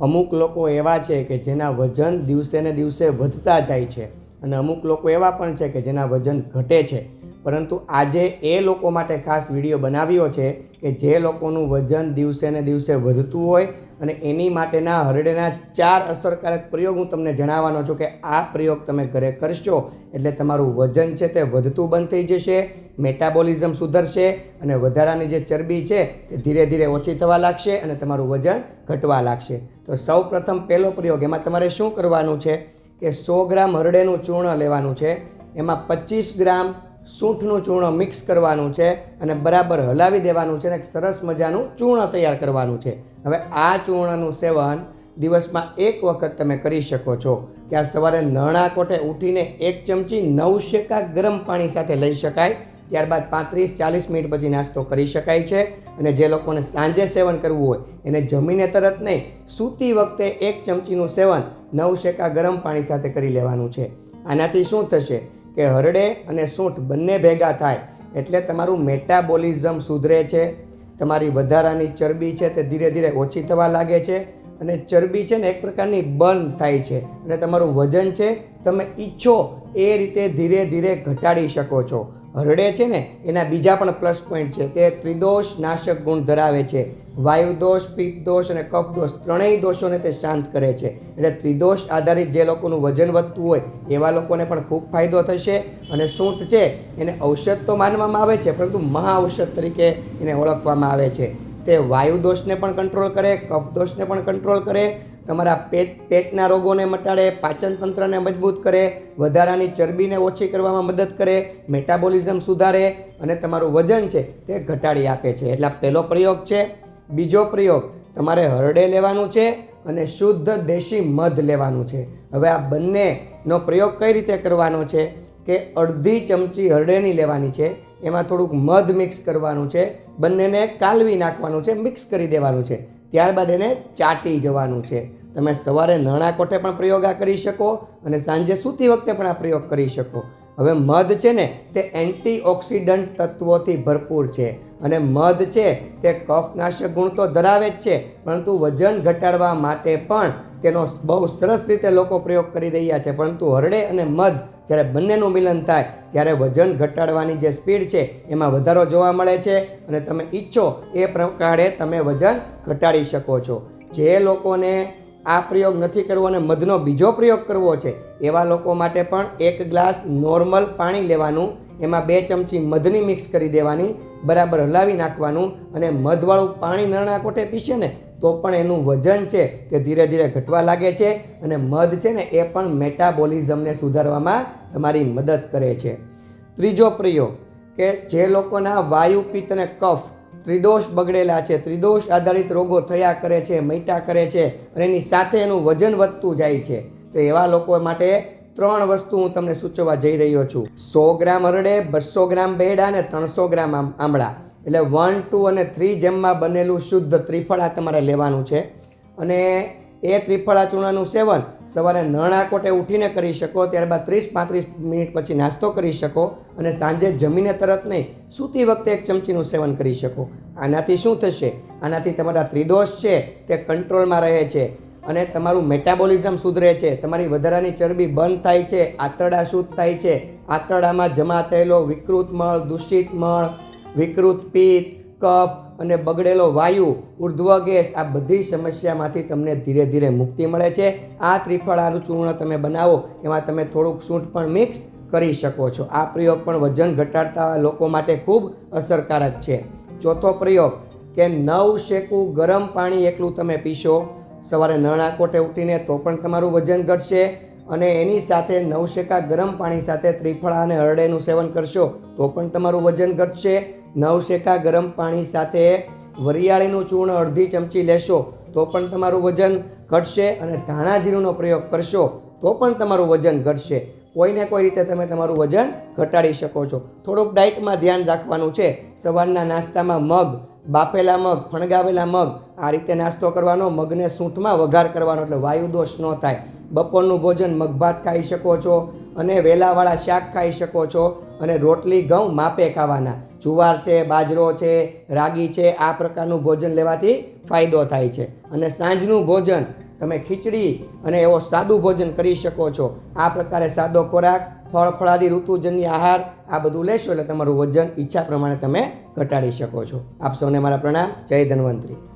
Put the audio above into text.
અમુક લોકો એવા છે કે જેના વજન દિવસે ને દિવસે વધતા જાય છે અને અમુક લોકો એવા પણ છે કે જેના વજન ઘટે છે. પરંતુ આજે એ લોકો માટે ખાસ વીડિયો બનાવ્યો છે કે જે લોકોનું વજન દિવસે ને દિવસે વધતું હોય અને એની માટેના હરડેના ચાર અસરકારક પ્રયોગ હું તમને જણાવવાનો છું કે આ પ્રયોગ તમે ઘરે કરશો એટલે તમારું વજન છે તે વધતું બંધ થઈ જશે, મેટાબોલિઝમ સુધરશે અને વધારાની જે ચરબી છે તે ધીરે ધીરે ઓછી થવા લાગશે અને તમારું વજન ઘટવા લાગશે. તો સૌ પ્રથમ પહેલો પ્રયોગ, એમાં તમારે શું કરવાનું છે કે સો ગ્રામ હરડેનું ચૂર્ણ લેવાનું છે, એમાં પચીસ ગ્રામ સૂંઠનું ચૂર્ણ મિક્સ કરવાનું છે અને બરાબર હલાવી દેવાનું છે અને સરસ મજાનું ચૂર્ણ તૈયાર કરવાનું છે. હવે આ ચૂર્ણનું સેવન દિવસમાં એક વખત તમે કરી શકો છો કે આ સવારે નરણા કોઠે ઉઠીને એક ચમચી નવશેકા ગરમ પાણી સાથે લઈ શકાય. ત્યારબાદ પાંત્રીસ, ચાલીસ મિનિટ પછી નાસ્તો કરી શકાય છે. અને જે લોકોને સાંજે સેવન કરવું હોય, એને જમીને તરત નહીં, સૂતી વખતે એક ચમચીનું સેવન નવ શેકા ગરમ પાણી સાથે કરી લેવાનું છે. આનાથી શું થશે કે હરડે અને સૂંઠ બંને ભેગા થાય, એટલે તમારું મેટાબોલિઝમ સુધરે છે. તમારી વધારાની ચરબી છે તે ધીરે ધીરે ઓછી થવા લાગે છે અને ચરબી છે ને એક પ્રકારની બર્ન થાય છે અને તમારું વજન છે, તમે ઈચ્છો એ રીતે ધીરે ધીરે ઘટાડી શકો છો. હરડે છે ને, એના બીજા પણ પ્લસ પોઈન્ટ છે. તે ત્રિદોષ નાશક ગુણ ધરાવે છે. વાયુ દોષ અને કફ દોષ ત્રણેય દોષોને તે શાંત કરે છે. એટલે ત્રિદોષ આધારિત જે લોકોનું વજન વધતું હોય, એવા લોકોને પણ ખૂબ ફાયદો થશે. અને સૂંઠ છે, એને ઔષધ તો માનવામાં આવે છે, પરંતુ મહા ઔષધ તરીકે એને ઓળખવામાં આવે છે. તે વાયુ દોષને પણ કંટ્રોલ કરે, કફ દોષને પણ કંટ્રોલ કરે તમારા પેટ, પેટના રોગોને મટાડે પાચન તંત્રને મજબૂત કરે, વધારાની ચરબીને ઓછી કરવામાં મદદ કરે, મેટાબોલિઝમ સુધારે અને તમારું વજન છે તે ઘટાડી આપે છે. એટલે પહેલો પ્રયોગ છે. બીજો પ્રયોગ, તમારે હરડે લેવાનું છે અને શુદ્ધ દેશી મધ લેવાનું છે. હવે આ બંનેનો પ્રયોગ કઈ રીતે કરવાનો છે કે અડધી ચમચી હરડેની લેવાની છે, એમાં થોડુંક મધ મિક્સ કરવાનું છે, બંનેને કાલવી નાખવાનું છે, મિક્સ કરી દેવાનું છે. ત્યારબાદ એને ચાટી જવાનું છે. તમે સવારે નાણાં કોઠે પણ પ્રયોગ આ કરી શકો અને સાંજે સૂતી વખતે પણ આ પ્રયોગ કરી શકો. હવે મધ છે ને, તે એન્ટીઓક્સિડન્ટ તત્વોથી ભરપૂર છે અને મધ છે, તે કફનાશક ગુણ તો ધરાવે જ છે, પરંતુ વજન ઘટાડવા માટે પણ તેનો બહુ સરસ રીતે લોકો પ્રયોગ કરી રહ્યા છે. પરંતુ હરડે અને મધ જ્યારે બંનેનું મિલન થાય, ત્યારે વજન ઘટાડવાની જે સ્પીડ છે, એમાં વધારો જોવા મળે છે અને તમે ઈચ્છો એ પ્રકારે તમે વજન ઘટાડી શકો છો. જે લોકોને આ પ્રયોગ નથી કરવો અને મધનો બીજો પ્રયોગ કરવો છે. એવા લોકો માટે પણ એક ગ્લાસ નોર્મલ પાણી લેવાનું, એમાં બે ચમચી મધની મિક્સ કરી દેવાની, બરાબર હલાવી નાખવાનું અને મધવાળું પાણી નરણા કોઠે પીશે ને, તો પણ એનું વજન છે તે ધીરે ધીરે ઘટવા લાગે છે અને મધ છે ને એ પણ મેટાબોલિઝમને સુધારવામાં તમારી મદદ કરે છે. ત્રીજો પ્રયોગ કે જે લોકોના વાયુ પિત્ત અને કફ ત્રિદોષ બગડેલા છે. ત્રિદોષ આધારિત રોગો થયા કરે છે, મૈટા કરે છે અને એની સાથે એનું વજન વધતું જાય છે. તો એવા લોકો માટે ત્રણ વસ્તુ હું તમને સૂચવવા જઈ રહ્યો છું. સો ગ્રામ હરડે, બસો ગ્રામ બેડા અને ત્રણસો ગ્રામ આમ- આમળા. એટલે વન ટુ અને થ્રી જેમમાં બનેલું શુદ્ધ ત્રિફળા તમારે લેવાનું છે. અને એ ત્રિફળા ચૂર્ણનું સેવન સવારે નરણા કોટે ઉઠીને કરી શકો, ત્યારબાદ ત્રીસ પાંત્રીસ મિનિટ પછી નાસ્તો કરી શકો અને સાંજે જમીને તરત નહીં, સૂતી વખતે એક ચમચીનું સેવન કરી શકો. આનાથી શું થશે? આનાથી તમારા ત્રિદોષ છે, તે કંટ્રોલમાં રહે છે અને તમારું મેટાબોલિઝમ સુધરે છે, તમારી વધારાની ચરબી બંધ થાય છે, આંતરડા શુદ્ધ થાય છે. આંતરડામાં જમા થયેલો વિકૃત મળ, દૂષિત મળ, વિકૃત પિત્ત કફ અને બગડેલો વાયુ, ઉર્ધ્વ ગેસ આ બધી સમસ્યામાંથી તમને ધીરે ધીરે મુક્તિ મળે છે. આ ત્રિફળાનું ચૂર્ણ તમે બનાવો, એમાં તમે થોડુંક સૂંઠ પણ મિક્સ કરી શકો છો. આ પ્રયોગ પણ વજન ઘટાડતા લોકો માટે ખૂબ અસરકારક છે. ચોથો પ્રયોગ, કે નવ શેકું ગરમ પાણી એકલું તમે પીશો. સવારે નરણા કોટે ઉઠીને તો પણ તમારું વજન ઘટશે અને એની સાથે નવશેકા ગરમ પાણી સાથે ત્રિફળા અને હરડેનું સેવન કરશો તો પણ તમારું વજન ઘટશે. નવશેકા ગરમ પાણી સાથે વરિયાળીનું ચૂર્ણ અડધી ચમચી લેશો, તો પણ તમારું વજન ઘટશે અને ધાણા જીરુંનો પ્રયોગ કરશો, તો પણ તમારું વજન ઘટશે. કોઈને કોઈ રીતે તમે તમારું વજન ઘટાડી શકો છો. થોડુંક ડાયટમાં ધ્યાન રાખવાનું છે. સવારના નાસ્તામાં મગ, બાફેલા મગ, ફણગાવેલા મગ, આ રીતે નાસ્તો કરવાનો, મગને સૂંઠમાં વઘાર કરવાનો, એટલે વાયુ દોષ ન થાય. બપોરનું ભોજન મગભાત ખાઈ શકો છો અને વેલાવાળા શાક ખાઈ શકો છો અને રોટલી ઘઉં માપે ખાવાના. જુવાર છે, બાજરો છે, રાગી છે, આ પ્રકારનું ભોજન લેવાથી ફાયદો થાય છે. અને સાંજનું ભોજન, તમે ખીચડી અને એવો સાદું ભોજન કરી શકો છો. આ પ્રકારે સાદો ખોરાક, ફળ, ફળાદી ઋતુજન્ય આહાર, આ બધું લેશો એટલે તમારું વજન ઈચ્છા પ્રમાણે તમે ઘટાડી શકો છો. આપ સૌને મારા પ્રણામ. જય ધન્વંતરી.